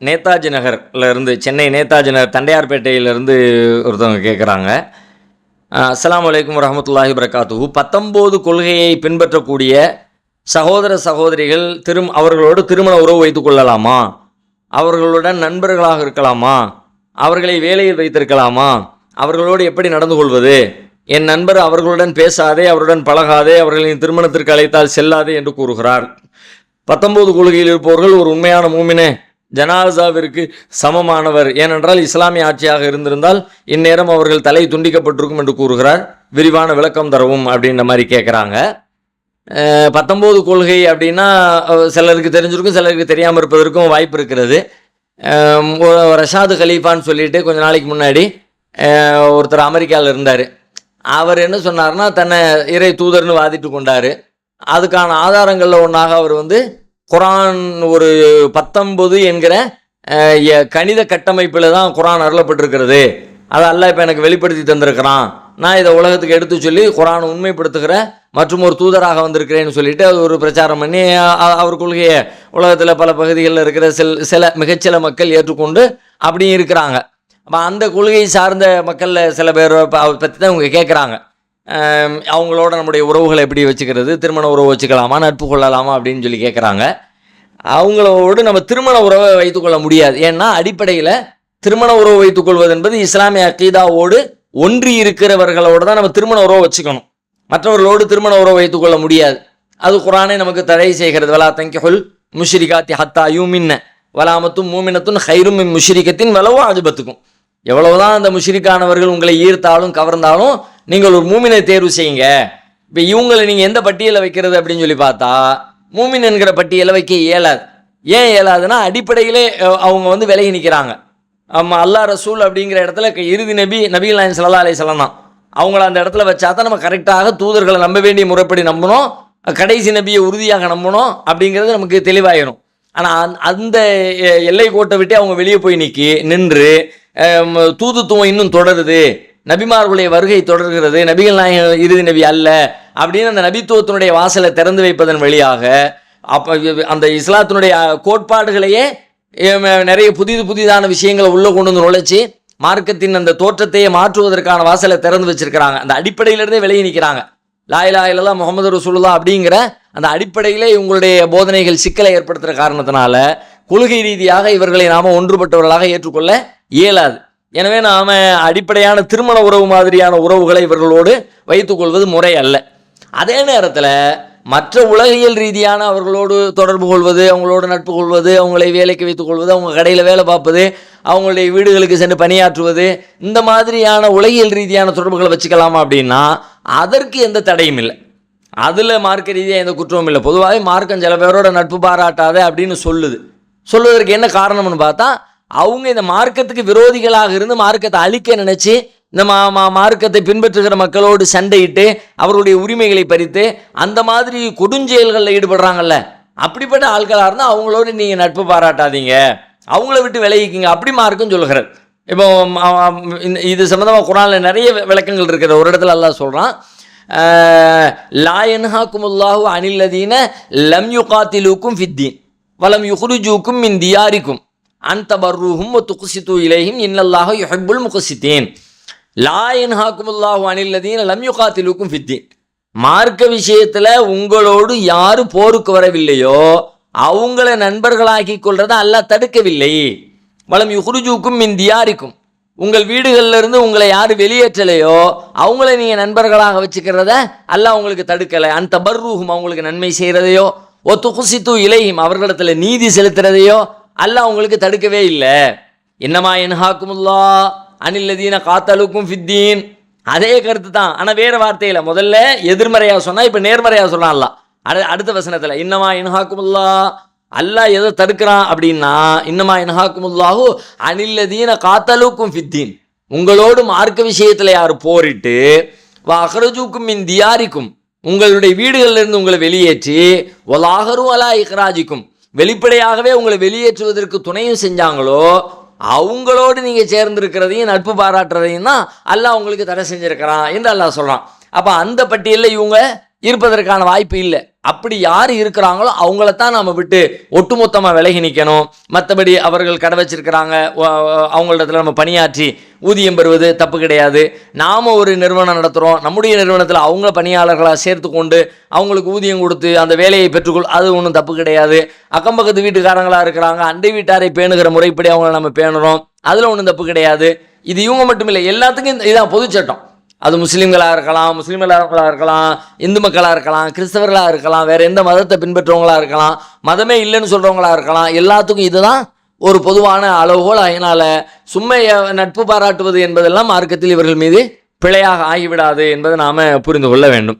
நேதாஜி நகர்லேருந்து சென்னை நேதாஜி நகர் தண்டையார்பேட்டையிலேருந்து ஒருத்தவங்க கேட்குறாங்க அஸ்லாம் வலைக்கம் வரமத்துல்லாஹி வரகாத்து பத்தொம்போது கொள்கையை பின்பற்றக்கூடிய சகோதர சகோதரிகள் திரும் அவர்களோடு திருமண உறவு வைத்து கொள்ளலாமா? அவர்களுடன் நண்பர்களாக இருக்கலாமா? அவர்களை வேலையில் வைத்திருக்கலாமா? அவர்களோடு எப்படி நடந்து கொள்வது? என் நண்பர் அவர்களுடன் பேசாதே அவருடன் பழகாதே அவர்களின் திருமணத்திற்கு அழைத்தால் செல்லாதே என்று கூறுகிறார். பத்தொன்பது கொள்கையில் இருப்பவர்கள் ஒரு உண்மையான மூமினே. ஜனாசாவிற்கு சமமானவர். ஏனென்றால் இஸ்லாமிய ஆட்சியாக இருந்திருந்தால் இந்நேரம் அவர்கள் தலை துண்டிக்கப்பட்டிருக்கும் என்று கூறுகிறார். விரிவான விளக்கம் தரவும் அப்படின்ற மாதிரி கேட்குறாங்க பத்தொம்போது கொள்கை அப்படின்னா சிலருக்கு தெரிஞ்சிருக்கும் சிலருக்கு தெரியாமல் இருப்பதற்கும் வாய்ப்பு இருக்கிறது. ரஷாது கலீஃபான்னு சொல்லிட்டு கொஞ்ச நாளைக்கு முன்னாடி ஒருத்தர் அமெரிக்காவில் இருந்தார். அவர் என்ன சொன்னார்னா தன்னை இறை தூதர்னு வாதிட்டு கொண்டார். அதுக்கான ஆதாரங்களில் ஒன்றாக அவர் வந்து குரான் ஒரு பத்தொன்பது என்கிற கணித கட்டமைப்பில் தான் குரான் அருளப்பட்டிருக்கிறது. அதை அல்ல இப்போ எனக்கு வெளிப்படுத்தி தந்திருக்கிறான். நான் இதை உலகத்துக்கு எடுத்து சொல்லி குரான் உண்மைப்படுத்துகிற மற்றும் ஒரு தூதராக வந்திருக்கிறேன்னு சொல்லிட்டு அது ஒரு பிரச்சாரம் பண்ணி அவர் கொள்கையை உலகத்தில் பல பகுதிகளில் இருக்கிற சில சில மிகச்சில மக்கள் ஏற்றுக்கொண்டு அப்படியும் இருக்கிறாங்க. அப்போ அந்த கொள்கையை சார்ந்த மக்களில் சில பேர் பற்றி தான் இவங்க கேட்குறாங்க அவங்களோட நம்முடைய உறவுகளை எப்படி வச்சுக்கிறது திருமண உறவு வச்சுக்கலாமா நட்பு கொள்ளலாமா அப்படின்னு சொல்லி கேட்குறாங்க அவங்களோடு நம்ம திருமண உறவை வைத்துக்கொள்ள முடியாது. ஏன்னா அடிப்படையில் திருமண உறவு வைத்துக்கொள்வது என்பது இஸ்லாமிய அக்கீதாவோடு ஒன்றி இருக்கிறவர்களோடு தான் நம்ம திருமண உறவு வச்சுக்கணும். மற்றவர்களோடு திருமண உறவு வைத்துக்கொள்ள முடியாது. அது குரானே நமக்கு தடை செய்கிறது. வலா தங்கிஹுல் முஷ்ரிகாத்தி ஹத்தா யூமின்ன. வலாமத்தும் மூமினத்தும் ஹைரும் மின் முஷ்ரிகத்தின் வலவோ அஜபத்துக்கும். எவ்வளவுதான் அந்த முஷ்ரிக்கானவர்கள் உங்களை ஈர்த்தாலும் கவர்ந்தாலும் நீங்கள் ஒரு மூமினை தேர்வு செய்யுங்க. இப்போ இவங்களை நீங்கள் எந்த பட்டியலில் வைக்கிறது அப்படின்னு சொல்லி பார்த்தா மூமின் என்கிற பட்டியலை வைக்க இயலாது. ஏன் இயலாதுன்னா அடிப்படையிலே அவங்க வந்து விலகி நிற்கிறாங்க ஆமாம் அல்லா ரசூல் அப்படிங்கிற இடத்துல இறுதி நபி நபிகள் நாயன் சல்லா அலை தான். அவங்கள அந்த இடத்துல வச்சா தான் நம்ம கரெக்டாக தூதர்களை நம்ப வேண்டிய முறைப்படி நம்பணும். கடைசி நபியை உறுதியாக நம்பணும் அப்படிங்கிறது நமக்கு தெளிவாயிடும் ஆனால் அந்த எ- எல்லை கோட்டை விட்டு அவங்க வெளியே போய் நிற்கி நின்று தூதுத்துவம் இன்னும் தொடருது. நபிமார்களுடைய வருகை தொடர்கிறது நபிகள் நாயகம் இறுதி நபி அல்ல அப்படின்னு அந்த நபித்துவத்தினுடைய வாசலை திறந்து வைப்பதன் வழியாக அப்போ அந்த இஸ்லாத்தினுடைய கோட்பாடுகளையே நிறைய புதிது புதிதான விஷயங்களை உள்ளே கொண்டு வந்து நுழைச்சி மார்க்கத்தின் அந்த தோற்றத்தையே மாற்றுவதற்கான வாசலை திறந்து வச்சிருக்கிறாங்க. அந்த அடிப்படையிலிருந்தே விலகி நிற்கிறாங்க லாயிலா இல்லல்லா முகமது ரசூல்லா அப்படிங்கிற அந்த அடிப்படையிலே இவங்களுடைய போதனைகள் சிக்கலை ஏற்படுத்துகிற காரணத்தினால கொள்கை ரீதியாக இவர்களை நாம ஒன்றுபட்டவர்களாக ஏற்றுக்கொள்ள இயலாது. எனவே நாம் அடிப்படையான திருமண உறவு மாதிரியான உறவுகளை இவர்களோடு வைத்துக்கொள்வது முறை அல்ல. அதே நேரத்தில் மற்ற உலகியல் ரீதியான அவர்களோடு தொடர்பு கொள்வது அவங்களோடு நட்பு கொள்வது அவங்களை வேலைக்கு வைத்துக் கொள்வது அவங்க கடையில் வேலை பார்ப்பது அவங்களுடைய வீடுகளுக்கு சென்று பணியாற்றுவது இந்த மாதிரியான உலகியல் ரீதியான தொடர்புகளை வச்சுக்கலாமா அப்படின்னா அதற்கு எந்த தடையும் இல்லை. அதில் மார்க்க ரீதியாக எந்த குற்றமும் இல்லை. பொதுவாகவே மார்க்கம் சில பேரோட நட்பு பாராட்டாத அப்படின்னு சொல்லுது. சொல்வதற்கு என்ன காரணம்னு பார்த்தா அவங்க இந்த மார்க்கத்துக்கு விரோதிகளாக இருந்து மார்க்கத்தை அழிக்க நினைச்சு இந்த மா மா மார்க்கத்தை பின்பற்றுகிற மக்களோடு சண்டையிட்டு அவர்களுடைய உரிமைகளை பறித்து அந்த மாதிரி கொடுஞ்செயல்களில் ஈடுபடுறாங்கல்ல. அப்படிப்பட்ட ஆட்களாக இருந்தால் அவங்களோட நீங்கள் நட்பு பாராட்டாதீங்க. அவங்கள விட்டு விலகிக்கிங்க. அப்படி மார்க்கும் சொல்கிறார் இப்போ இந்த- இது சம்மந்தமாக குரானில் நிறைய விளக்கங்கள் இருக்கிற ஒரு இடத்துல எல்லாம் சொல்கிறான் லாயன்ஹாக்குமுல்லாஹு அனில்லதீன லம் யுகாத்திலுக்கும் ஃபித்தீன் வலம் யுஹ்ருஜூக்கும் மின் தியாரிக்கும். அந்த பர்ரூஹும் இலேஹிம் இலைஹிம் யுஹிபுல் யுஹிப்புல் முகசித்தீன் லா என்ஹாக்குமுல்லாஹு அனில்லதீன் லம் யுகாத்திலுக்கும் ஃபித்தீன் மார்க்க விஷயத்தில் உங்களோடு யாரு போருக்கு வரவில்லையோ அவங்கள நண்பர்களாக்கி கொள்றதை அல்லாஹ் தடுக்கவில்லை. வளம் யுஹ்ருஜூக்கும் மின் உங்கள் வீடுகளில் இருந்து உங்களை யார் வெளியேற்றலையோ அவங்கள நீங்கள் நண்பர்களாக வச்சுக்கிறத அல்லாஹ் உங்களுக்கு தடுக்கலை. அந்த பர்ரூஹும் அவங்களுக்கு நன்மை செய்கிறதையோ ஒத்து குசித்து இலையும் அவர்களிடத்தில் நீதி செலுத்துறதையோ அல்லாஹ் உங்களுக்கு தடுக்கவே இல்லை. என்னமா என்ஹாக்குமுல்லா அனில்லதீன காத்தலுக்கும் ஃபித்தீன். அதே கருத்து தான் ஆனால் வேறு வார்த்தையில் முதல்ல எதிர்மறையாக சொன்னால் இப்போ நேர்மறையாக சொன்னான் அடு அடுத்த வசனத்தில் இன்னமா இன்ஹாக்குமுல்லா அல்லாஹ் எதை தடுக்கிறான் அப்படின்னா இன்னமா இன்ஹாக்குமுல்லாஹு அனில்லதீன காத்தலுக்கும் ஃபித்தீன். உங்களோடு மார்க்க விஷயத்தில் யார் போரிட்டு வா அஹ்ரஜூக்கும் மின் தியாரிக்கும் உங்களுடைய வீடுகளில் இருந்து உங்களை வெளியேற்றி ஒலாகரும் அலா இஹ்ராஜிக்கும் வெளிப்படையாகவே உங்களை வெளியேற்றுவதற்கு துணையும் செஞ்சாங்களோ அவங்களோடு நீங்கள் சேர்ந்திருக்கிறதையும் நட்பு பாராட்டுறதையும் தான் அல்லாஹ் உங்களுக்கு தடை செஞ்சுருக்கிறான் என்று அல்லாஹ் சொல்கிறான் அப்போ அந்த பட்டியலில் இவங்க இருப்பதற்கான வாய்ப்பு இல்லை. அப்படி யார் இருக்கிறாங்களோ அவங்களத்தான் நம்ம விட்டு ஒட்டுமொத்தமாக விலகி நிற்கணும் மற்றபடி அவர்கள் கடை வச்சிருக்கிறாங்க. வ- அவங்களிடத்துல நம்ம பணியாற்றி ஊதியம் பெறுவது தப்பு கிடையாது. நாம் ஒரு நிறுவனம் நடத்துகிறோம் நம்முடைய நிறுவனத்தில் அவங்க பணியாளர்களாக சேர்த்து கொண்டு அவங்களுக்கு ஊதியம் கொடுத்து அந்த வேலையை பெற்றுக்கொள் அது ஒன்றும் தப்பு கிடையாது. அக்கம் பக்கத்து வீட்டுக்காரங்களாக இருக்கிறாங்க. அண்டை வீட்டாரை பேணுகிற முறைப்படி அவங்கள நம்ம பேணுறோம். அதில் ஒன்றும் தப்பு கிடையாது. இது இவங்க மட்டும் இல்லை எல்லாத்துக்கும் இந்த- இதான் பொதுச்சட்டம் அது முஸ்லீம்களாக இருக்கலாம் முஸ்லீம்களாக இருக்கலாம் இந்து மக்களாக இருக்கலாம் கிறிஸ்தவர்களாக இருக்கலாம் வேறு எந்த மதத்தை பின்பற்றவங்களா இருக்கலாம் மதமே இல்லைன்னு சொல்கிறவங்களா இருக்கலாம் எல்லாத்துக்கும் இதுதான் ஒரு பொதுவான அளவுகோல். அதனால் சும்மைய நட்பு பாராட்டுவது என்பதெல்லாம் மார்க்கத்தில் இவர்கள் மீது பிழையாக ஆகிவிடாது என்பதை நாம் புரிந்து கொள்ள வேண்டும்.